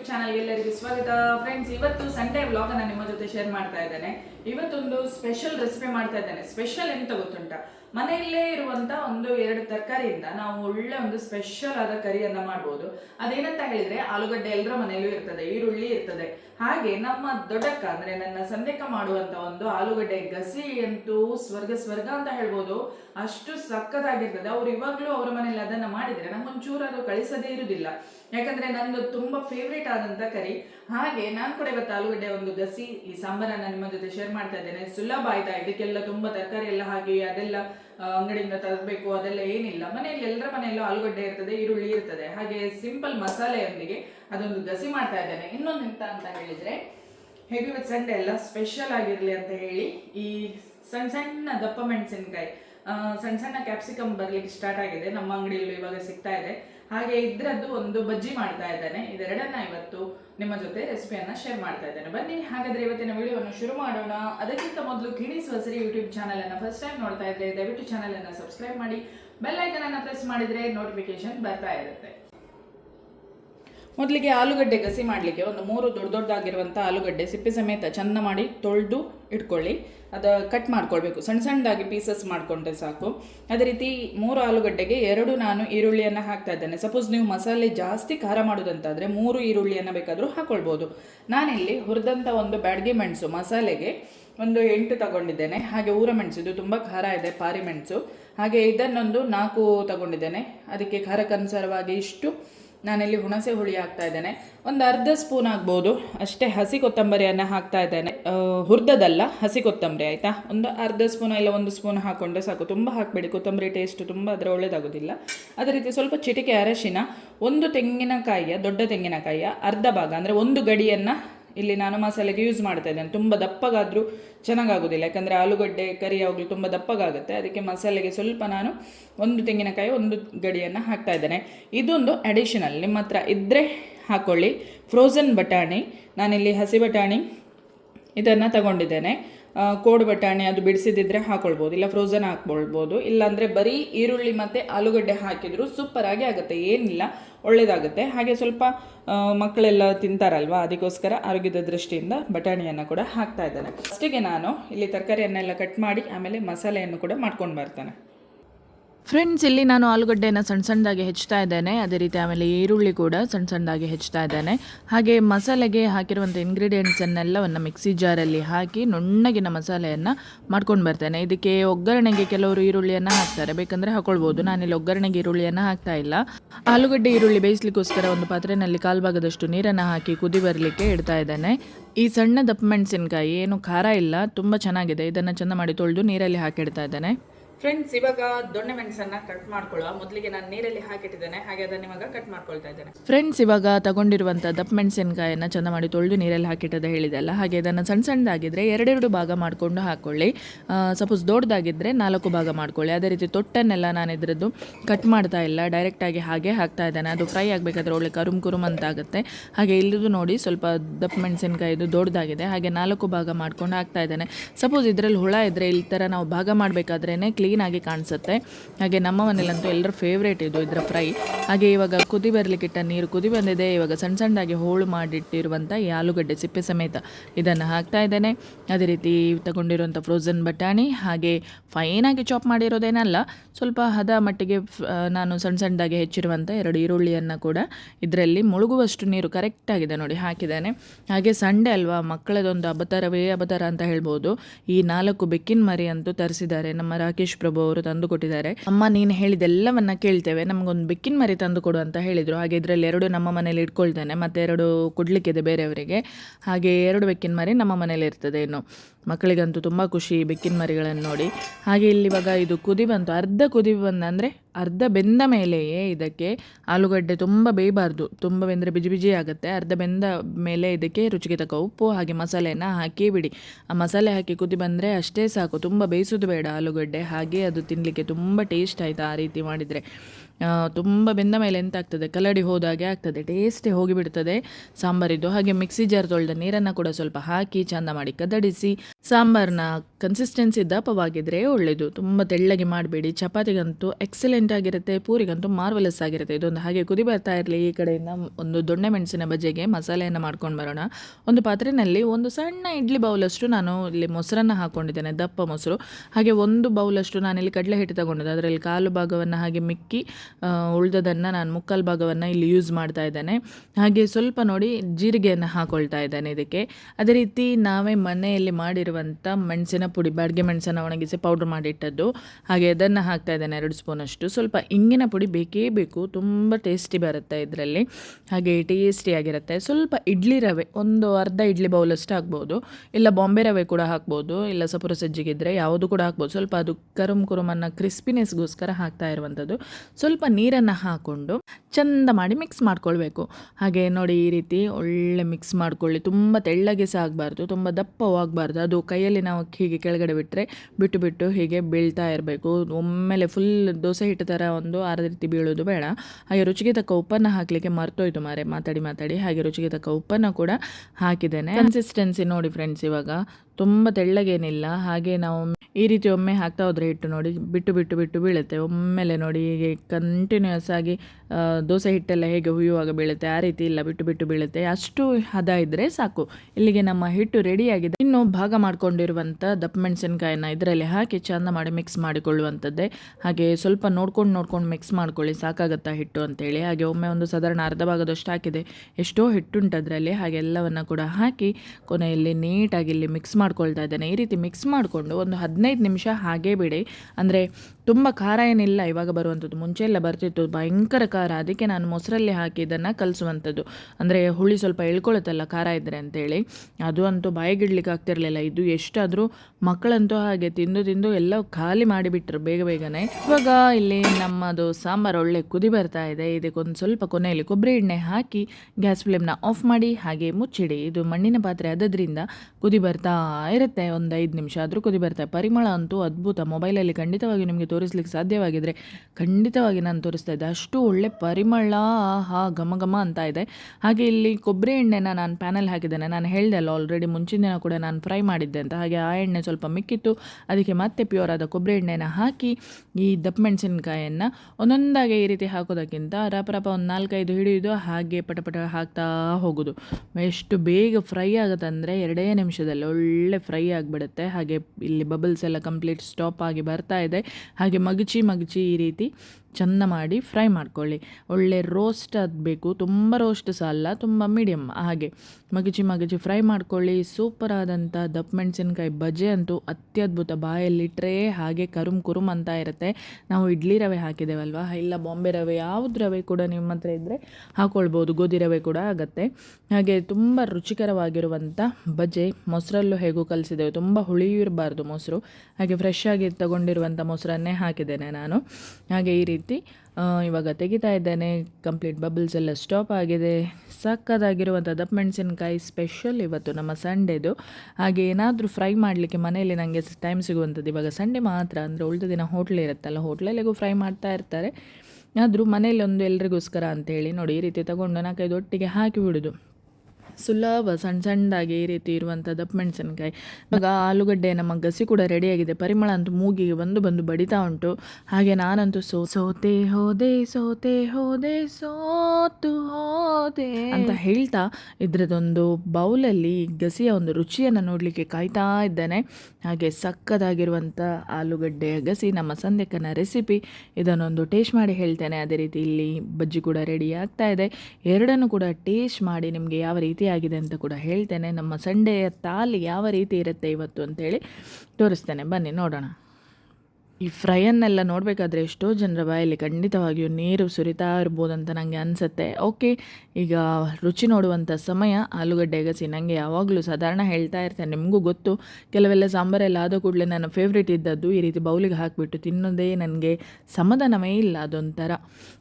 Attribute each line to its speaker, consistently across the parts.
Speaker 1: YouTube channel ಎಲ್ಲರಿಗೂ ಸ್ವಾಗತ. Friends ಇವತ್ತು ಸಂಡೇ ವ್ಲಾಗ್ ನಿಮ್ಮ ಜೊತೆ ಶೇರ್ ಮಾಡ್ತಾ ಇದ್ದೇನೆ. ಇವತ್ತೊಂದು ಸ್ಪೆಷಲ್ ರೆಸಿಪಿ ಮಾಡ್ತಾ ಇದ್ದೇನೆ. ಸ್ಪೆಷಲ್ ಎಂತ ಗೊತ್ತುಂಟ? ಮನೆಯಲ್ಲೇ ಇರುವಂತ ಒಂದು ಎರಡು ತರಕಾರಿಯಿಂದ ನಾವು ಒಳ್ಳೆ ಒಂದು ಸ್ಪೆಷಲ್ ಆದ ಕರಿಯನ್ನ ಮಾಡ್ಬೋದು. ಅದೇನಂತ ಹೇಳಿದ್ರೆ ಆಲೂಗಡ್ಡೆ ಎಲ್ಲರ ಮನೆಯಲ್ಲೂ ಇರ್ತದೆ, ಈರುಳ್ಳಿ ಇರ್ತದೆ. ಹಾಗೆ ನಮ್ಮ ದೊಡ್ಡಕ್ಕ ಅಂದ್ರೆ ನನ್ನ ಸಂದೇಕ ಮಾಡುವಂತ ಒಂದು ಆಲೂಗಡ್ಡೆ ಗಸಿ ಅಂತೂ ಸ್ವರ್ಗ ಸ್ವರ್ಗ ಅಂತ ಹೇಳ್ಬೋದು. ಅಷ್ಟು ಸಕ್ಕತ್ತಾಗಿರ್ತದೆ ಅವ್ರು ಇವಾಗ್ಲೂ ಅವ್ರ ಮನೇಲಿ ಅದನ್ನ ಮಾಡಿದ್ರೆ ನಮ್ಗೊಂಚೂರು ಅದು ಕಳಿಸದೇ ಇರುದಿಲ್ಲ. ಯಾಕಂದ್ರೆ ನಂದು ತುಂಬಾ ಫೇವ್ರೇಟ್ ಆದಂತ ಕರಿ. ಹಾಗೆ ನಾನು ಕೂಡ ಇವತ್ತು ಆಲೂಗಡ್ಡೆ ಒಂದು ಗಸಿ, ಈ ಸಾಂಬಾರನ್ನ ನಿಮ್ಮ ಜೊತೆ ಶೇರ್ ಮಾಡ್ತಾ ಇದ್ದೇನೆ. ಸುಲಭ ಆಯ್ತಾ? ಇದಕ್ಕೆಲ್ಲ ತುಂಬಾ ತರಕಾರಿ ಎಲ್ಲ ಹಾಗೆ ಅದೆಲ್ಲ ಅಂಗಡಿಯಿಂದ ತರಬೇಕು, ಅದೆಲ್ಲ ಏನಿಲ್ಲ. ಮನೆಯಲ್ಲಿ ಎಲ್ಲರ ಮನೆಯಲ್ಲೂ ಆಲೂಗಡ್ಡೆ ಇರ್ತದೆ, ಈರುಳ್ಳಿ ಇರ್ತದೆ. ಹಾಗೆ ಸಿಂಪಲ್ ಮಸಾಲೆಯೊಂದಿಗೆ ಅದೊಂದು ಗಸಿ ಮಾಡ್ತಾ ಇದ್ದೇನೆ. ಇನ್ನೊಂದು ಎಂತ ಅಂತ ಹೇಳಿದ್ರೆ ಹೇಗೆ ಇವತ್ತು ಸಂಡೆ ಎಲ್ಲ ಸ್ಪೆಷಲ್ ಆಗಿರಲಿ ಅಂತ ಹೇಳಿ ಈ ಸಣ್ಣ ಸಣ್ಣ ದಪ್ಪ ಮೆಣಸಿನಕಾಯಿ ಸಣ್ಣ ಸಣ್ಣ ಕ್ಯಾಪ್ಸಿಕಮ್ ಬರ್ಲಿಕ್ಕೆ ಸ್ಟಾರ್ಟ್ ಆಗಿದೆ. ನಮ್ಮ ಅಂಗಡಿಯಲ್ಲೂ ಇವಾಗ ಸಿಗ್ತಾ ಇದೆ. ಹಾಗೆ ಇದ್ರದ್ದು ಒಂದು ಬಜ್ಜಿ ಮಾಡ್ತಾ ಇದ್ದೇನೆ. ಇದೆರಡನ್ನ ಇವತ್ತು ನಿಮ್ಮ ಜೊತೆ ರೆಸಿಪಿಯನ್ನ ಶೇರ್ ಮಾಡ್ತಾ ಇದ್ದೇನೆ. ಬನ್ನಿ, ಹಾಗಾದ್ರೆ ಇವತ್ತಿನ ವಿಡಿಯೋವನ್ನು ಶುರು ಮಾಡೋಣ. ಅದಕ್ಕಿಂತ ಮೊದಲು ಕಿಣಿಸ್ ಹೊಸರಿ ಯೂಟ್ಯೂಬ್ ಚಾನಲ್ ಅನ್ನ ಫಸ್ಟ್ ಟೈಮ್ ನೋಡ್ತಾ ಇದ್ರೆ ದಯವಿಟ್ಟು ಚಾನಲ್ ಅನ್ನ ಸಬ್ಸ್ಕ್ರೈಬ್ ಮಾಡಿ. ಬೆಲ್ ಐಕನ್ ಅನ್ನ ಪ್ರೆಸ್ ಮಾಡಿದ್ರೆ ನೋಟಿಫಿಕೇಶನ್ ಬರ್ತಾ ಇರುತ್ತೆ. ಮೊದಲಿಗೆ ಆಲೂಗಡ್ಡೆ ಗಸಿ ಮಾಡಲಿಕ್ಕೆ ಒಂದು ಮೂರು ದೊಡ್ಡ ದೊಡ್ಡದಾಗಿರುವಂಥ ಆಲೂಗಡ್ಡೆ ಸಿಪ್ಪೆ ಸಮೇತ ಚಂದ ಮಾಡಿ ತೊಳೆದು ಇಟ್ಕೊಳ್ಳಿ. ಅದು ಕಟ್ ಮಾಡ್ಕೊಳ್ಬೇಕು. ಸಣ್ಣ ಸಣ್ಣದಾಗಿ ಪೀಸಸ್ ಮಾಡಿಕೊಂಡ್ರೆ ಸಾಕು. ಅದೇ ರೀತಿ ಮೂರು ಆಲೂಗಡ್ಡೆಗೆ ಎರಡು ನಾನು ಈರುಳ್ಳಿಯನ್ನು ಹಾಕ್ತಾ ಇದ್ದೇನೆ. ಸಪೋಸ್ ನೀವು ಮಸಾಲೆ ಜಾಸ್ತಿ ಖಾರ ಮಾಡೋದಂತಾದರೆ ಮೂರು ಈರುಳ್ಳಿಯನ್ನು ಬೇಕಾದರೂ ಹಾಕ್ಕೊಳ್ಬೋದು ನಾನಿಲ್ಲಿ ಹುರಿದಂಥ ಒಂದು ಬ್ಯಾಡ್ಗೆ ಮೆಣಸು ಮಸಾಲೆಗೆ ಒಂದು ಎಂಟು ತಗೊಂಡಿದ್ದೇನೆ. ಹಾಗೆ ಊರ ಮೆಣಸು ಇದು ತುಂಬ ಖಾರ ಇದೆ, ಪಾರಿ ಮೆಣಸು. ಹಾಗೆ ಇದನ್ನೊಂದು ನಾಲ್ಕು ತಗೊಂಡಿದ್ದೇನೆ. ಅದಕ್ಕೆ ಖಾರಕ್ಕನುಸಾರವಾಗಿ ಇಷ್ಟು ನಾನಿಲ್ಲಿ ಹುಣಸೆ ಹುಳಿ ಹಾಕ್ತಾ ಇದ್ದೇನೆ. ಒಂದು ಅರ್ಧ ಸ್ಪೂನ್ ಆಗ್ಬೋದು. ಅಷ್ಟೇ ಹಸಿ ಕೊತ್ತಂಬರಿಯನ್ನು ಹಾಕ್ತಾ ಇದ್ದೇನೆ. ಹುರಿದದಲ್ಲ ಹಸಿ ಕೊತ್ತಂಬರಿ ಆಯಿತಾ? ಒಂದು ಅರ್ಧ ಸ್ಪೂನ್ ಇಲ್ಲ, ಒಂದು ಸ್ಪೂನ್ ಹಾಕ್ಕೊಂಡ್ರೆ ಸಾಕು. ತುಂಬ ಹಾಕಬೇಡಿ. ಕೊತ್ತಂಬರಿ ಟೇಸ್ಟ್ ತುಂಬ ಅದರ ಒಳ್ಳೆಯದಾಗೋದಿಲ್ಲ ಅದೇ ರೀತಿ ಸ್ವಲ್ಪ ಚಿಟಿಕೆ ಅರಶಿನ, ಒಂದು ತೆಂಗಿನಕಾಯಿಯ, ದೊಡ್ಡ ತೆಂಗಿನಕಾಯಿಯ ಅರ್ಧ ಭಾಗ, ಅಂದರೆ ಒಂದು ಗಡಿಯನ್ನು ಇಲ್ಲಿ ನಾನು ಮಸಾಲೆಗೆ ಯೂಸ್ ಮಾಡ್ತಾ ಇದ್ದೇನೆ. ತುಂಬ ದಪ್ಪಗಾದರೂ ಚೆನ್ನಾಗಾಗೋದಿಲ್ಲ. ಯಾಕಂದರೆ ಆಲೂಗಡ್ಡೆ, ಕರಿ ಯಾವಾಗಲೂ ತುಂಬ ದಪ್ಪಗಾಗುತ್ತೆ. ಅದಕ್ಕೆ ಮಸಾಲೆಗೆ ಸ್ವಲ್ಪ ನಾನು ಒಂದು ತೆಂಗಿನಕಾಯಿ, ಒಂದು ಗಡಿಯನ್ನು ಹಾಕ್ತಾ ಇದ್ದೇನೆ. ಇದೊಂದು ಅಡಿಷನಲ್ ನಿಮ್ಮ ಹತ್ರ ಇದ್ದರೆ ಹಾಕ್ಕೊಳ್ಳಿ ಫ್ರೋಝನ್ ಬಟಾಣಿ. ನಾನಿಲ್ಲಿ ಹಸಿ ಬಟಾಣಿ ಇದನ್ನು ತಗೊಂಡಿದ್ದೇನೆ. ಕೋಡು ಬಟಾಣಿ ಅದು ಬಿಡಿಸಿದ್ರೆ ಹಾಕೊಳ್ಬೋದು, ಇಲ್ಲ ಫ್ರೋಝನ್ ಹಾಕ್ಕೊಳ್ಬೋದು ಇಲ್ಲಾಂದರೆ ಬರೀ ಈರುಳ್ಳಿ ಮತ್ತು ಆಲೂಗಡ್ಡೆ ಹಾಕಿದರೂ ಸೂಪರಾಗಿ ಆಗುತ್ತೆ, ಏನಿಲ್ಲ ಒಳ್ಳೆಯದಾಗುತ್ತೆ ಹಾಗೆ ಸ್ವಲ್ಪ ಮಕ್ಕಳೆಲ್ಲ ತಿಂತಾರಲ್ವಾ, ಅದಕ್ಕೋಸ್ಕರ ಆರೋಗ್ಯದ ದೃಷ್ಟಿಯಿಂದ ಬಟಾಣಿಯನ್ನು ಕೂಡ ಹಾಕ್ತಾ ಇದ್ದಾನೆ. ಫಸ್ಟಿಗೆ ನಾನು ಇಲ್ಲಿ ತರಕಾರಿಯನ್ನೆಲ್ಲ ಕಟ್ ಮಾಡಿ, ಆಮೇಲೆ ಮಸಾಲೆಯನ್ನು ಕೂಡ ಮಾಡ್ಕೊಂಡು ಬರ್ತೇನೆ.
Speaker 2: ಫ್ರೆಂಡ್ಸ್ ಇಲ್ಲಿ ನಾನು ಆಲೂಗಡ್ಡೆನ ಸಣ್ಣ ಸಣ್ಣದಾಗಿ ಹೆಚ್ಚುತ್ತಾ ಇದ್ದೇನೆ. ಅದೇ ರೀತಿ ಆಮೇಲೆ ಈರುಳ್ಳಿ ಕೂಡ ಸಣ್ಣ ಸಣ್ಣದಾಗಿ ಹೆಚ್ಚುತ್ತಾ ಇದ್ದೇನೆ. ಹಾಗೆ ಮಸಾಲೆಗೆ ಹಾಕಿರುವಂಥ ಇಂಗ್ರೀಡಿಯೆಂಟ್ಸನ್ನೆಲ್ಲವನ್ನು ಮಿಕ್ಸಿ ಜಾರಲ್ಲಿ ಹಾಕಿ ನುಣ್ಣಗಿನ ಮಸಾಲೆಯನ್ನು ಮಾಡ್ಕೊಂಡು ಬರ್ತೇನೆ. ಇದಕ್ಕೆ ಒಗ್ಗರಣೆಗೆ ಕೆಲವರು ಈರುಳ್ಳಿಯನ್ನು ಹಾಕ್ತಾರೆ. ಬೇಕಂದರೆ ಹಾಕೊಳ್ಬೋದು. ನಾನಿಲ್ಲಿ ಒಗ್ಗರಣೆಗೆ ಈರುಳ್ಳಿಯನ್ನು ಹಾಕ್ತಾ ಇಲ್ಲ. ಆಲೂಗಡ್ಡೆ ಈರುಳ್ಳಿ ಬೇಯಿಸ್ಲಿಕ್ಕೋಸ್ಕರ ಒಂದು ಪಾತ್ರೆಯಲ್ಲಿ ಕಾಲು ಭಾಗದಷ್ಟು ನೀರನ್ನು ಹಾಕಿ ಕುದಿ ಬರಲಿಕ್ಕೆ ಇಡ್ತಾ ಇದ್ದೇನೆ. ಈ ಸಣ್ಣ ದಪ್ಪ ಮೆಣಸಿನಕಾಯಿ ಏನು ಖಾರ ಇಲ್ಲ. ತುಂಬ ಚೆನ್ನಾಗಿದೆ. ಇದನ್ನು ಚೆಂದ ಮಾಡಿ ತೊಳೆದು ನೀರಲ್ಲಿ ಹಾಕಿಡ್ತಾ ಇದ್ದೇನೆ.
Speaker 1: ಫ್ರೆಂಡ್ಸ್ ಇವಾಗ ದೊಣ್ಣೆ ಮೆಣಸನ್ನ ಕಟ್ ಮಾಡ್ಕೊಳ್ಳುವ ಮೊದಲಿಗೆ ನಾನು ನೀರಲ್ಲಿ ಹಾಕಿಟ್ಟಿದ್ದೇನೆ, ಹಾಗೆ ಅದನ್ನ ಇವಾಗ ಕಟ್ ಮಾಡ್ಕೊಳ್ತಾ ಇದ್ದೇನೆ.
Speaker 2: ಫ್ರೆಂಡ್ಸ್ ಇವಾಗ ತಗೊಂಡಿರುವಂಥ ದಪ್ಪ ಮೆಣಸಿನಕಾಯನ್ನು ಚೆಂದ ಮಾಡಿ ತೊಳೆದು ನೀರಲ್ಲಿ ಹಾಕಿಟ್ಟದ ಹೇಳಿದೆಲ್ಲ ಹಾಗೆ ಇದನ್ನು ಸಣ್ಣ ಸಣ್ಣದಾಗಿದ್ದರೆ ಎರಡೆರಡು ಭಾಗ ಮಾಡಿಕೊಂಡು ಹಾಕ್ಕೊಳ್ಳಿ ಸಪೋಸ್ ದೊಡ್ಡದಾಗಿದ್ರೆ ನಾಲ್ಕು ಭಾಗ ಮಾಡ್ಕೊಳ್ಳಿ. ಅದೇ ರೀತಿ ತೊಟ್ಟನ್ನೆಲ್ಲ ನಾನು ಇದ್ರದ್ದು ಕಟ್ ಮಾಡ್ತಾ ಇಲ್ಲ. ಡೈರೆಕ್ಟ್ ಆಗಿ ಹಾಗೆ ಹಾಕ್ತಾ ಇದ್ದೇನೆ. ಅದು ಫ್ರೈ ಆಗಬೇಕಾದ್ರೆ ಒಳ್ಳೆ ಕರುಮ್ ಕುರುಮ್ ಅಂತ ಆಗುತ್ತೆ ಹಾಗೆ ಇಲ್ಲದು ನೋಡಿ ಸ್ವಲ್ಪ ದಪ್ಪ ಮೆಣಸಿನಕಾಯಿದು ದೊಡ್ಡದಾಗಿದೆ. ಹಾಗೆ ನಾಲ್ಕು ಭಾಗ ಮಾಡ್ಕೊಂಡು ಹಾಕ್ತಾ ಇದ್ದೇನೆ. ಸಪೋಸ್ ಇದ್ರಲ್ಲಿ ಹುಳ ಇದ್ರೆ ಈ ಥರ ನಾವು ಭಾಗ ಮಾಡಬೇಕಾದ್ರೇ ಕ್ಲೀನಾಗಿ ಕಾಣಿಸುತ್ತೆ. ಹಾಗೆ ನಮ್ಮ ಮನೇಲಂತೂ ಎಲ್ಲರ ಫೇವ್ರೇಟ್ ಇದು ಇದರ ಫ್ರೈ. ಹಾಗೆ ಇವಾಗ ಕುದಿ ಬರಲಿಕ್ಕಿಟ್ಟ ನೀರು ಕುದಿ ಬಂದಿದೆ. ಇವಾಗ ಸಣ್ಣ ಸಣ್ಣದಾಗಿ ಹೋಳು ಮಾಡಿಟ್ಟಿರುವಂಥ ಈ ಆಲೂಗಡ್ಡೆ ಸಿಪ್ಪೆ ಸಮೇತ ಇದನ್ನು ಹಾಕ್ತಾ ಇದ್ದೇನೆ. ಅದೇ ರೀತಿ ತಗೊಂಡಿರುವಂಥ ಫ್ರೋಝನ್ ಬಟಾಣಿ, ಹಾಗೆ ಫೈನಾಗಿ ಚಾಪ್ ಮಾಡಿರೋದೇನಲ್ಲ, ಸ್ವಲ್ಪ ಹದ ಮಟ್ಟಿಗೆ ನಾನು ಸಣ್ಣ ಸಣ್ಣದಾಗಿ ಹೆಚ್ಚಿರುವಂಥ ಎರಡು ಈರುಳ್ಳಿಯನ್ನು ಕೂಡ ಇದರಲ್ಲಿ ಮುಳುಗುವಷ್ಟು ನೀರು ಕರೆಕ್ಟಾಗಿದೆ ನೋಡಿ ಹಾಕಿದ್ದೇನೆ. ಹಾಗೆ ಸಂಡೆ ಅಲ್ವಾ, ಮಕ್ಕಳದೊಂದು ಅಬತರವೇ ಅಬತರ ಅಂತ ಹೇಳ್ಬೋದು. ಈ ನಾಲ್ಕು ಬೆಕ್ಕಿನ ಮರಿ ಅಂತೂ ತರಿಸಿದ್ದಾರೆ ನಮ್ಮ ರಾಕೇಶ್ ಪ್ರಭು ಅವರು ತಂದು ಕೊಟ್ಟಿದ್ದಾರೆ. ಅಮ್ಮ, ನೀನು ಹೇಳಿದೆಲ್ಲವನ್ನ ಕೇಳ್ತೇವೆ. ನಮಗೊಂದು ಬೆಕ್ಕಿನ ಮರಿ ತಂದು ಕೊಡು ಅಂತ ಹೇಳಿದ್ರು. ಹಾಗೆ ಇದರಲ್ಲಿ ಎರಡು ನಮ್ಮ ಮನೇಲಿ ಇಟ್ಕೊಳ್ತೇನೆ. ಮತ್ತೆ ಎರಡು ಕೊಡಲಿಕ್ಕಿದೆ ಬೇರೆಯವರಿಗೆ. ಹಾಗೆ ಎರಡು ಬೆಕ್ಕಿನ ಮರಿ ನಮ್ಮ ಮನೇಲಿ ಇರ್ತದೆ ಇನ್ನು. ಮಕ್ಕಳಿಗಂತೂ ತುಂಬ ಖುಷಿ ಬೆಕ್ಕಿನ ಮರಿಗಳನ್ನು ನೋಡಿ. ಹಾಗೆ ಇಲ್ಲಿ ಇವಾಗ ಇದು ಕುದಿ ಬಂತು. ಅರ್ಧ ಕುದಿ ಬಂದಂದರೆ ಅರ್ಧ ಬೆಂದ ಮೇಲೆಯೇ ಇದಕ್ಕೆ ಆಲೂಗಡ್ಡೆ ತುಂಬ ಬೇಯಬಾರ್ದು. ತುಂಬ ಬೆಂದರೆ ಬಿಜಿ ಬಿಜಿ ಆಗುತ್ತೆ. ಅರ್ಧ ಬೆಂದ ಮೇಲೆ ಇದಕ್ಕೆ ರುಚಿಗೆ ತಕ್ಕ ಉಪ್ಪು ಹಾಗೆ ಮಸಾಲೆಯನ್ನು ಹಾಕಿ ಬಿಡಿ. ಆ ಮಸಾಲೆ ಹಾಕಿ ಕುದಿ ಬಂದರೆ ಅಷ್ಟೇ ಸಾಕು. ತುಂಬ ಬೇಯಿಸೋದು ಬೇಡ ಆಲೂಗಡ್ಡೆ. ಹಾಗೆ ಅದು ತಿನ್ನಲಿಕ್ಕೆ ತುಂಬ ಟೇಸ್ಟ್ ಆಯಿತು ಆ ರೀತಿ ಮಾಡಿದರೆ. ತುಂಬ ಬೆಂದ ಮೇಲೆ ಎಂತ ಆಗ್ತದೆ? ಕಲಡಿ ಹೋದಾಗೆ ಆಗ್ತದೆ. ಟೇಸ್ಟೇ ಹೋಗಿಬಿಡ್ತದೆ. ಸಾಂಬಾರಿದ್ದು. ಹಾಗೆ ಮಿಕ್ಸಿ ಜಾರ್ ತೊಳೆದ ನೀರನ್ನು ಕೂಡ ಸ್ವಲ್ಪ ಹಾಕಿ, ಚಂದ ಮಾಡಿ ಕದಡಿಸಿ ಸಾಂಬಾರನ್ನ ಕನ್ಸಿಸ್ಟೆನ್ಸಿ ದಪ್ಪವಾಗಿದ್ದರೆ ಒಳ್ಳೆಯದು ತುಂಬ ತೆಳ್ಳಗೆ ಮಾಡಬೇಡಿ. ಚಪಾತಿಗಂತೂ ಎಕ್ಸಲೆಂಟ್ ಆಗಿರುತ್ತೆ. ಪೂರಿಗಂತೂ ಮಾರ್ವೆಲಸ್ ಆಗಿರುತ್ತೆ. ಇದೊಂದು ಹಾಗೆ ಕುದಿ ಬರ್ತಾ ಇರಲಿ ಈ ಕಡೆಯಿಂದ. ಒಂದು ದೊಣ್ಣೆ ಮೆಣಸಿನ ಬಜೆಗೆ ಮಸಾಲೆಯನ್ನು ಮಾಡ್ಕೊಂಡು ಬರೋಣ. ಒಂದು ಪಾತ್ರೆಯಲ್ಲಿ ಒಂದು ಸಣ್ಣ ಇಡ್ಲಿ ಬೌಲಷ್ಟು ನಾನು ಇಲ್ಲಿ ಮೊಸರನ್ನು ಹಾಕ್ಕೊಂಡಿದ್ದೇನೆ ದಪ್ಪ ಮೊಸರು. ಹಾಗೆ ಒಂದು ಬೌಲಷ್ಟು ನಾನಿಲ್ಲಿ ಕಡಲೆ ಹಿಟ್ಟು ತಗೊಂಡಿದ್ದೆ. ಅದರಲ್ಲಿ ಕಾಲು ಭಾಗವನ್ನು ಹಾಗೆ ಮಿಕ್ಕಿ ಉಳಿದದನ್ನು ನಾನು ಮುಕ್ಕಾಲು ಭಾಗವನ್ನು ಇಲ್ಲಿ ಯೂಸ್ ಮಾಡ್ತಾ ಇದ್ದೇನೆ. ಹಾಗೆ ಸ್ವಲ್ಪ ನೋಡಿ ಜೀರಿಗೆಯನ್ನು ಹಾಕ್ಕೊಳ್ತಾ ಇದ್ದೇನೆ ಇದಕ್ಕೆ. ಅದೇ ರೀತಿ ನಾವೇ ಮನೆಯಲ್ಲಿ ಮಾಡಿರುವಂಥ ಮೆಣಸಿನ ಪುಡಿ, ಬಾಡಿಗೆ ಮೆಣಸನ್ನು ಒಣಗಿಸಿ ಪೌಡ್ರ್ ಮಾಡಿಟ್ಟದ್ದು ಹಾಗೆ ಅದನ್ನು ಹಾಕ್ತಾ ಇದ್ದೇನೆ, ಎರಡು ಸ್ಪೂನಷ್ಟು ಸ್ವಲ್ಪ ಇಂಗಿನ ಪುಡಿ ಬೇಕೇ ಬೇಕು. ತುಂಬ ಟೇಸ್ಟಿ ಬರುತ್ತೆ ಇದರಲ್ಲಿ. ಹಾಗೆ ಟೇಸ್ಟಿಯಾಗಿರುತ್ತೆ ಸ್ವಲ್ಪ ಇಡ್ಲಿ ರವೆ, ಒಂದು ಅರ್ಧ ಇಡ್ಲಿ ಬೌಲಷ್ಟು ಹಾಕ್ಬೋದು. ಇಲ್ಲ ಬಾಂಬೆ ರವೆ ಕೂಡ ಹಾಕ್ಬೋದು. ಇಲ್ಲ ಸಪುರ ಸಜ್ಜಿಗಿದ್ರೆ ಯಾವುದು ಕೂಡ ಹಾಕ್ಬೋದು. ಸ್ವಲ್ಪ ಅದು ಕರುಮ್ ಕುರುಮನ್ನು ಕ್ರಿಸ್ಪಿನೆಸ್ಗೋಸ್ಕರ ಹಾಕ್ತಾ ಇರುವಂಥದ್ದು. ಸ್ವಲ್ಪ ನೀರನ್ನು ಹಾಕ್ಕೊಂಡು ಚಂದ ಮಾಡಿ ಮಿಕ್ಸ್ ಮಾಡ್ಕೊಳ್ಬೇಕು. ಹಾಗೆ ನೋಡಿ ಈ ರೀತಿ ಒಳ್ಳೆ ಮಿಕ್ಸ್ ಮಾಡ್ಕೊಳ್ಳಿ. ತುಂಬ ತೆಳ್ಳಗೆ ಸಹ ಆಗಬಾರ್ದು ತುಂಬ ದಪ್ಪವಾಗಬಾರ್ದು. ಅದು ಕೈಯಲ್ಲಿ ನಾವು ಹೀಗೆ ಕೆಳಗಡೆ ಬಿಟ್ಟರೆ ಬಿಟ್ಟು ಬಿಟ್ಟು ಹೀಗೆ ಬೀಳ್ತಾ ಇರಬೇಕು. ಒಮ್ಮೆಲೆ ಫುಲ್ ದೋಸೆ ಹಿಟ್ಟು ಥರ ಒಂದು ಅರ್ಧ ರೀತಿ ಬೀಳೋದು ಬೇಡ. ಹಾಗೆ ರುಚಿಗೆ ತಕ್ಕ ಉಪ್ಪನ್ನು ಹಾಕಲಿಕ್ಕೆ ಮರ್ತೋಯ್ತು ಮಾರೆ. ಮಾತಾಡಿ ಮಾತಾಡಿ. ಹಾಗೆ ರುಚಿಗೆ ತಕ್ಕ ಉಪ್ಪನ್ನು ಕೂಡ ಹಾಕಿದ್ದೇನೆ. ಕನ್ಸಿಸ್ಟೆನ್ಸಿ ನೋಡಿ ಫ್ರೆಂಡ್ಸ್ ಇವಾಗ. ತುಂಬ ತೆಳ್ಳಗೇನಿಲ್ಲ. ಹಾಗೆ ನಾವು ಈ ರೀತಿ ಒಮ್ಮೆ ಹಾಕ್ತಾ ಹೋದರೆ ಹಿಟ್ಟು ನೋಡಿ ಬಿಟ್ಟು ಬಿಟ್ಟು ಬಿಟ್ಟು ಬೀಳುತ್ತೆ. ಒಮ್ಮೆಲೆ ನೋಡಿ ಹೀಗೆ ಕಂಟಿನ್ಯೂಸ್ ಆಗಿ ದೋಸೆ ಹಿಟ್ಟೆಲ್ಲ ಹೇಗೆ ಹುಯ್ಯುವಾಗ ಬೀಳುತ್ತೆ ಆ ರೀತಿ ಇಲ್ಲ, ಬಿಟ್ಟು ಬಿಟ್ಟು ಬೀಳುತ್ತೆ. ಅಷ್ಟು ಹದ ಇದ್ದರೆ ಸಾಕು. ಇಲ್ಲಿಗೆ ನಮ್ಮ ಹಿಟ್ಟು ರೆಡಿಯಾಗಿದೆ ಇನ್ನು ಭಾಗ ಮಾಡ್ಕೊಂಡಿರುವಂಥ ದಪ್ಪ ಮೆಣಸಿನ್ಕಾಯಿನ ಇದರಲ್ಲಿ ಹಾಕಿ ಚಂದ ಮಾಡಿ ಮಿಕ್ಸ್ ಮಾಡಿಕೊಳ್ಳುವಂಥದ್ದೇ ಹಾಗೆ ಸ್ವಲ್ಪ ನೋಡ್ಕೊಂಡು ನೋಡ್ಕೊಂಡು ಮಿಕ್ಸ್ ಮಾಡ್ಕೊಳ್ಳಿ, ಸಾಕಾಗುತ್ತಾ ಹಿಟ್ಟು ಅಂತೇಳಿ. ಹಾಗೆ ಒಮ್ಮೆ ಒಂದು ಸಾಧಾರಣ ಅರ್ಧ ಭಾಗದಷ್ಟು ಹಾಕಿದೆ. ಎಷ್ಟೋ ಹಿಟ್ಟುಂಟು ಅದರಲ್ಲಿ. ಹಾಗೆ ಎಲ್ಲವನ್ನು ಕೂಡ ಹಾಕಿ ಕೊನೆಯಲ್ಲಿ ನೀಟಾಗಿ ಇಲ್ಲಿ ಮಿಕ್ಸ್ ಮಾಡ್ಕೊಳ್ತಾ ಇದ್ದೇನೆ. ಈ ರೀತಿ ಮಿಕ್ಸ್ ಮಾಡಿಕೊಂಡು ಒಂದು ಹದಿನೈದು ನಿಮಿಷ ಹಾಗೇ ಬಿಡಿ. ಅಂದರೆ ತುಂಬ ಖಾರ ಏನಿಲ್ಲ, ಇವಾಗ ಬರುವಂಥದ್ದು. ಮುಂಚೆ ಎಲ್ಲ ಬರ್ತಿತ್ತು, ಭಯಂಕರ ಖಾರ. ಅದಕ್ಕೆ ನಾನು ಮೊಸರಲ್ಲಿ ಹಾಕಿ ಇದನ್ನು ಕಲಿಸುವಂಥದ್ದು. ಅಂದರೆ ಹುಳಿ ಸ್ವಲ್ಪ ಎಳ್ಕೊಳುತ್ತಲ್ಲ ಖಾರ ಇದ್ದರೆ ಅಂತೇಳಿ. ಅದು ಅಂತೂ ಬಾಯಿಗಿಡ್ಲಿಕ್ಕೆ ಆಗ್ತಿರಲಿಲ್ಲ. ಇದು ಎಷ್ಟಾದರೂ ಮಕ್ಕಳಂತೂ ಹಾಗೆ ತಿಂದು ತಿಂದು ಎಲ್ಲ ಖಾಲಿ ಮಾಡಿಬಿಟ್ರು ಬೇಗ ಬೇಗನೆ. ಇವಾಗ ಇಲ್ಲಿ ನಮ್ಮದು ಸಾಂಬಾರು ಒಳ್ಳೆ ಕುದಿ ಬರ್ತಾ ಇದೆ. ಇದಕ್ಕೊಂದು ಸ್ವಲ್ಪ ಕೊನೆಯಲ್ಲಿ ಕೊಬ್ಬರಿ ಎಣ್ಣೆ ಹಾಕಿ ಗ್ಯಾಸ್ ಫ್ಲೇಮ್ನ ಆಫ್ ಮಾಡಿ ಹಾಗೆ ಮುಚ್ಚಿಡಿ. ಇದು ಮಣ್ಣಿನ ಪಾತ್ರೆ ಆದದ್ರಿಂದ ಕುದಿ ಬರ್ತಾ ಇರುತ್ತೆ. ಒಂದು ಐದು ನಿಮಿಷ ಆದರೂ ಕುದಿ ಬರ್ತಾ ಪರಿಮಳ ಅಂತೂ ಅದ್ಭುತ. ಮೊಬೈಲಲ್ಲಿ ಖಂಡಿತವಾಗಿ ನಿಮಗೆ ತೋರಿಸ್ಲಿಕ್ಕೆ ಸಾಧ್ಯವಾಗಿದ್ರೆ ಖಂಡಿತವಾಗಿ ನಾನು ತೋರಿಸ್ತಾ ಇದ್ದೆ. ಅಷ್ಟು ಒಳ್ಳೆ ಪರಿಮಳ, ಆಹಾ, ಘಮ ಘಮ ಅಂತ ಇದೆ. ಹಾಗೆ ಇಲ್ಲಿ ಕೊಬ್ಬರಿ ಎಣ್ಣೆನ ನಾನು ಪ್ಯಾನಲ್ ಹಾಕಿದ್ದೇನೆ. ನಾನು ಹೇಳಿದೆ ಅಲ್ಲ ಆಲ್ರೆಡಿ ಮುಂಚಿನ ದಿನ ಕೂಡ ನಾನು ಫ್ರೈ ಮಾಡಿದ್ದೆ ಅಂತ. ಹಾಗೆ ಆ ಎಣ್ಣೆ ಸ್ವಲ್ಪ ಮಿಕ್ಕಿತ್ತು. ಅದಕ್ಕೆ ಮತ್ತೆ ಪ್ಯೂರ್ ಆದ ಕೊಬ್ಬರಿ ಎಣ್ಣೆನ ಹಾಕಿ ಈ ದಪ್ಪ ಮೆಣಸಿನಕಾಯಿಯನ್ನು ಒಂದೊಂದಾಗೆ ಈ ರೀತಿ ಹಾಕೋದಕ್ಕಿಂತ ರಪ ರಪ ಒಂದು ನಾಲ್ಕೈದು ಹಿಡಿಯೋದು ಹಾಗೆ ಪಟ ಪಟ ಹಾಕ್ತಾ ಹೋಗೋದು. ಎಷ್ಟು ಬೇಗ ಫ್ರೈ ಆಗುತ್ತಂದರೆ ಎರಡೇ ನಿಮಿಷದಲ್ಲಿ ಒಳ್ಳೆ ಫ್ರೈ ಆಗಿಬಿಡುತ್ತೆ. ಹಾಗೆ ಇಲ್ಲಿ ಬಬಲ್ಸ್ ಎಲ್ಲ ಕಂಪ್ಲೀಟ್ ಸ್ಟಾಪ್ ಆಗಿ ಬರ್ತಾ ಇದೆ. ಹಾಗೆ ಮಗಚಿ ಮಗಚಿ ಈ ರೀತಿ ಚೆಂದ ಮಾಡಿ ಫ್ರೈ ಮಾಡ್ಕೊಳ್ಳಿ. ಒಳ್ಳೆ ರೋಸ್ಟ್ ಆಗಬೇಕು ತುಂಬ ರೋಸ್ಟ್ ಸಹ ಅಲ್ಲ, ತುಂಬ ಮೀಡಿಯಮ್ ಹಾಗೆ ಮಗಚಿ ಮಗಚಿ ಫ್ರೈ ಮಾಡ್ಕೊಳ್ಳಿ. ಸೂಪರ್ ಆದಂಥ ದಪ್ಪ ಮೆಣಸಿನ್ಕಾಯಿ ಬಜೆ ಅಂತೂ ಅತ್ಯದ್ಭುತ ಬಾಯಲ್ಲಿಟ್ಟರೆ ಹಾಗೆ ಕರುಮ್ ಕುರುಮ್ ಅಂತ ಇರುತ್ತೆ. ನಾವು ಇಡ್ಲಿ ರವೆ ಹಾಕಿದ್ದೇವಲ್ವಾ ಇಲ್ಲ ಬಾಂಬೆ ರವೆ, ಯಾವ್ದು ರವೆ ಕೂಡ ನಿಮ್ಮ ಹತ್ರ ಇದ್ದರೆ ಹಾಕ್ಕೊಳ್ಬೋದು ಗೋಧಿ ರವೆ ಕೂಡ ಆಗುತ್ತೆ. ಹಾಗೆ ತುಂಬ ರುಚಿಕರವಾಗಿರುವಂಥ ಬಜೆ ಮೊಸರಲ್ಲೂ ಹೇಗೂ ಕಲಿಸಿದ್ದೇವೆ ತುಂಬ ಹುಳಿಯಿರಬಾರ್ದು ಮೊಸರು. ಹಾಗೆ ಫ್ರೆಶ್ ಆಗಿ ತಗೊಂಡಿರುವಂಥ ಮೊಸರನ್ನೇ ಹಾಕಿದ್ದೇನೆ ನಾನು. ಹಾಗೆ ಈ ರೀತಿ ಇವಾಗ ತೆಗಿತಾ ಇದ್ದೇನೆ. ಕಂಪ್ಲೀಟ್ ಬಬಲ್ಸ್ ಎಲ್ಲ ಸ್ಟಾಪ್ ಆಗಿದೆ. ಸಕ್ಕದಾಗಿರುವಂಥ ದಪ್ಪ ಮೆಣಸಿನಕಾಯಿ ಸ್ಪೆಷಲ್ ಇವತ್ತು ನಮ್ಮ ಸಂಡೇದು ಹಾಗೆ ಏನಾದರೂ ಫ್ರೈ ಮಾಡಲಿಕ್ಕೆ ಮನೆಯಲ್ಲಿ ನನಗೆ ಟೈಮ್ ಸಿಗುವಂಥದ್ದು ಇವಾಗ ಸಂಡೇ ಮಾತ್ರ. ಅಂದರೆ ಉಳಿದ ದಿನ ಹೋಟ್ಲ್ ಇರುತ್ತಲ್ಲ ಹೋಟ್ಲಲ್ಲಿಗೂ ಫ್ರೈ ಮಾಡ್ತಾ ಇರ್ತಾರೆ. ಆದರೂ ಮನೇಲಿ ಒಂದು ಎಲ್ರಿಗೋಸ್ಕರ ಅಂತೇಳಿ ನೋಡಿ ಈ ರೀತಿ ತಗೊಂಡು ನಾಲ್ಕೈದು ಒಟ್ಟಿಗೆ ಹಾಕಿ ಬಿಡೋದು. ಸುಲಭ ಸಣ್ಣ ಸಣ್ಣದಾಗಿ ಈ ರೀತಿ ಇರುವಂಥ ದಪ್ಪ ಮೆಣಸಿನಕಾಯಿ. ಇವಾಗ ಆಲೂಗಡ್ಡೆ ನಮ್ಮ ಗಸಿ ಕೂಡ ರೆಡಿಯಾಗಿದೆ ಪರಿಮಳ ಅಂತೂ ಮೂಗಿಗೆ ಬಂದು ಬಂದು ಬಡಿತಾ ಉಂಟು. ಹಾಗೆ ನಾನಂತೂ ಸೋ, ಸೋತೆ ಹೋದೆ ಸೋತೆ ಹೋದೆ, ಸೋತು ಹೋದೆ ಅಂತ ಹೇಳ್ತಾ ಇದ್ರದೊಂದು ಬೌಲಲ್ಲಿ ಗಸಿಯ ಒಂದು ರುಚಿಯನ್ನು ನೋಡಲಿಕ್ಕೆ ಕಾಯ್ತಾ ಇದ್ದೇನೆ. ಹಾಗೆ ಸಕ್ಕದಾಗಿರುವಂಥ ಆಲೂಗಡ್ಡೆಯ ಗಸಿ, ನಮ್ಮ ಸಂಧ್ಯಕ್ಕನ ರೆಸಿಪಿ ಇದನ್ನೊಂದು ಟೇಸ್ಟ್ ಮಾಡಿ ಹೇಳ್ತೇನೆ. ಅದೇ ರೀತಿ ಇಲ್ಲಿ ಬಜ್ಜಿ ಕೂಡ ರೆಡಿ ಆಗ್ತಾ ಇದೆ. ಎರಡನ್ನು ಕೂಡ ಟೇಸ್ಟ್ ಮಾಡಿ ನಿಮಗೆ ಯಾವ ರೀತಿ ಆಗಿದೆ ಅಂತ ಕೂಡ ಹೇಳ್ತೇನೆ. ನಮ್ಮ ಸಂಡೆಯ ತಾಲಿ ಯಾವ ರೀತಿ ಇರುತ್ತೆ ಇವತ್ತು ಅಂತೇಳಿ ತೋರಿಸ್ತೇನೆ. ಬನ್ನಿ, ನೋಡೋಣ. ಈ ಫ್ರೈಯನ್ನೆಲ್ಲ ನೋಡಬೇಕಾದ್ರೆ ಎಷ್ಟೋ ಜನರ ಬಾಯಲ್ಲಿ ಖಂಡಿತವಾಗಿಯೂ ನೀರು ಸುರಿತಾ ಇರ್ಬೋದು ಅಂತ ನನಗೆ ಅನಿಸುತ್ತೆ. ಓಕೆ, ಈಗ ರುಚಿ ನೋಡುವಂಥ ಸಮಯ ಆಲೂಗಡ್ಡೆ ಎಗಸಿ. ನನಗೆ ಯಾವಾಗಲೂ ಸಾಧಾರಣ ಹೇಳ್ತಾ ಇರ್ತೇನೆ, ನಿಮಗೂ ಗೊತ್ತು. ಕೆಲವೆಲ್ಲ ಸಾಂಬಾರೆಲ್ಲ ಆದ ಕೂಡಲೇ ನನ್ನ ಫೇವ್ರೇಟ್ ಇದ್ದದ್ದು ಈ ರೀತಿ ಬೌಲಿಗೆ ಹಾಕಿಬಿಟ್ಟು ತಿನ್ನೋದೇ ನನಗೆ ಸಮಾಧಾನವೇ ಇಲ್ಲ ಅದೊಂಥರ.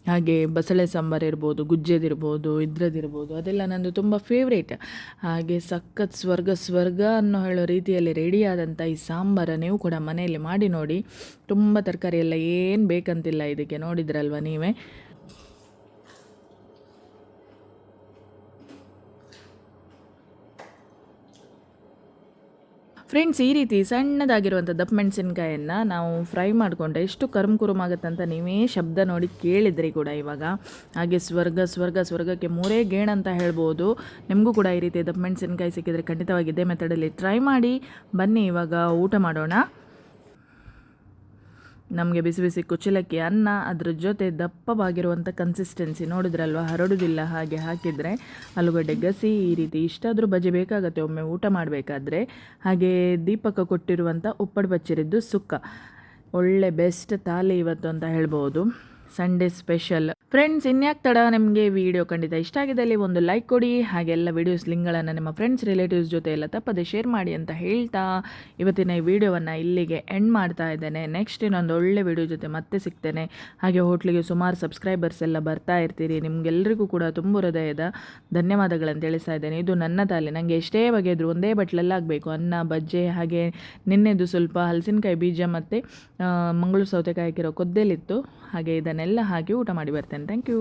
Speaker 2: ಹಾಗೆ ಬಸಳೆ ಸಾಂಬಾರು ಇರ್ಬೋದು ಗುಜ್ಜೆದಿರ್ಬೋದು ಇದ್ರದಿರ್ಬೋದು ಅದೆಲ್ಲ ನಂದು ತುಂಬ ಫೇವ್ರೇಟ್ ಹಾಗೆ ಸಖತ್ ಸ್ವರ್ಗ ಸ್ವರ್ಗ ಅನ್ನೋ ಹೇಳೋ ರೀತಿಯಲ್ಲಿ ರೆಡಿಯಾದಂಥ ಈ ಸಾಂಬಾರ ನೀವು ಕೂಡ ಮನೆಯಲ್ಲಿ ಮಾಡಿ ನೋಡಿ. ತುಂಬ ತರಕಾರಿ ಎಲ್ಲ ಏನು ಬೇಕಂತಿಲ್ಲ ಇದಕ್ಕೆ ನೋಡಿದ್ರಲ್ವ ನೀವೇ? ಫ್ರೆಂಡ್ಸ್ ಈ ರೀತಿ ಸಣ್ಣದಾಗಿರುವಂಥ ದಪ್ಪ ಮೆಣಸಿನ್ಕಾಯನ್ನು ನಾವು ಫ್ರೈ ಮಾಡಿಕೊಂಡ್ರೆ ಎಷ್ಟು ಕರ್ಮ್ ಅಂತ ನೀವೇ ಶಬ್ದ ನೋಡಿ ಕೇಳಿದ್ರಿ ಕೂಡ ಇವಾಗ. ಹಾಗೆ ಸ್ವರ್ಗ ಸ್ವರ್ಗ, ಸ್ವರ್ಗಕ್ಕೆ ಮೂರೇ ಗೇಣ ಅಂತ ಹೇಳ್ಬೋದು. ನಿಮಗೂ ಕೂಡ ಈ ರೀತಿ ದಪ್ಪ ಮೆಣಸಿನ್ಕಾಯಿ ಸಿಕ್ಕಿದ್ರೆ ಖಂಡಿತವಾಗಿ ಇದೇ ಮೆಥಡಲ್ಲಿ ಟ್ರೈ ಮಾಡಿ. ಬನ್ನಿ, ಇವಾಗ ಊಟ ಮಾಡೋಣ. ನಮಗೆ ಬಿಸಿ ಬಿಸಿ ಕುಚ್ಚಲಕ್ಕಿ, ಅನ್ನ, ಅದ್ರ ಜೊತೆ ದಪ್ಪವಾಗಿರುವಂಥ ಕನ್ಸಿಸ್ಟೆನ್ಸಿ ನೋಡಿದ್ರಲ್ವ? ಹರಡುವುದಿಲ್ಲ ಹಾಗೆ ಹಾಕಿದರೆ ಆಲೂಗಡ್ಡೆ ಗಸಿ, ಈ ರೀತಿ ಇಷ್ಟಾದರೂ ಬಜೆ ಬೇಕಾಗತ್ತೆ. ಒಮ್ಮೆ ಊಟ ಮಾಡಬೇಕಾದ್ರೆ ಹಾಗೆ ದೀಪಕ ಕೊಟ್ಟಿರುವಂಥ ಉಪ್ಪಡು ಬಚ್ಚಿರಿದ್ದು ಸುಕ್ಕ. ಒಳ್ಳೆ ಬೆಸ್ಟ್ ತಾಲಿ ಇವತ್ತು ಅಂತ ಹೇಳ್ಬೋದು. ಸಂಡೇ ಸ್ಪೆಷಲ್ ಫ್ರೆಂಡ್ಸ್ ಇನ್ಯಾಕೆ ತಡ ನಿಮಗೆ ವಿಡಿಯೋ ಖಂಡಿತ ಇಷ್ಟ ಆಗಿದ್ದಲ್ಲಿ ಒಂದು ಲೈಕ್ ಕೊಡಿ. ಹಾಗೆ ಎಲ್ಲ ವೀಡಿಯೋಸ್ ಲಿಂಕ್ಗಳನ್ನು ನಿಮ್ಮ ಫ್ರೆಂಡ್ಸ್ ರಿಲೇಟಿವ್ಸ್ ಜೊತೆ ಎಲ್ಲ ತಪ್ಪದೆ ಶೇರ್ ಮಾಡಿ ಅಂತ ಹೇಳ್ತಾ ಇವತ್ತಿನ ಈ ವಿಡಿಯೋವನ್ನು ಇಲ್ಲಿಗೆ ಎಂಡ್ ಮಾಡ್ತಾ ಇದ್ದೇನೆ. ನೆಕ್ಸ್ಟ್ ಇನ್ನೊಂದು ಒಳ್ಳೆ ವಿಡಿಯೋ ಜೊತೆ ಮತ್ತೆ ಸಿಗ್ತೇನೆ. ಹಾಗೆ ಹೋಟ್ಲಿಗೆ ಸುಮಾರು ಸಬ್ಸ್ಕ್ರೈಬರ್ಸ್ ಎಲ್ಲ ಬರ್ತಾ ಇರ್ತೀರಿ. ನಿಮಗೆಲ್ಲರಿಗೂ ಕೂಡ ತುಂಬ ಹೃದಯದ ಧನ್ಯವಾದಗಳನ್ನು ತಿಳಿಸ್ತಾ ಇದ್ದೇನೆ. ಇದು ನನ್ನ ತಾಲೆ. ನನಗೆ ಎಷ್ಟೇ ಬಗೆದ್ರು ಒಂದೇ ಬಟ್ಲಲ್ಲಾಗಬೇಕು ಅನ್ನ, ಬಜ್ಜೆ, ಹಾಗೆ ನಿನ್ನೆದು ಸ್ವಲ್ಪ ಹಲಸಿನಕಾಯಿ ಬೀಜ ಮತ್ತು ಮಂಗಳೂರು ಸೌತೆಕಾಯಿ ಹಾಕಿರೋ ಕೊದ್ದೆಲಿತ್ತು. ಹಾಗೆ ಇದನ್ನೆಲ್ಲ ಹಾಕಿ ಊಟ ಮಾಡಿ ಬರ್ತೇನೆ. thank you.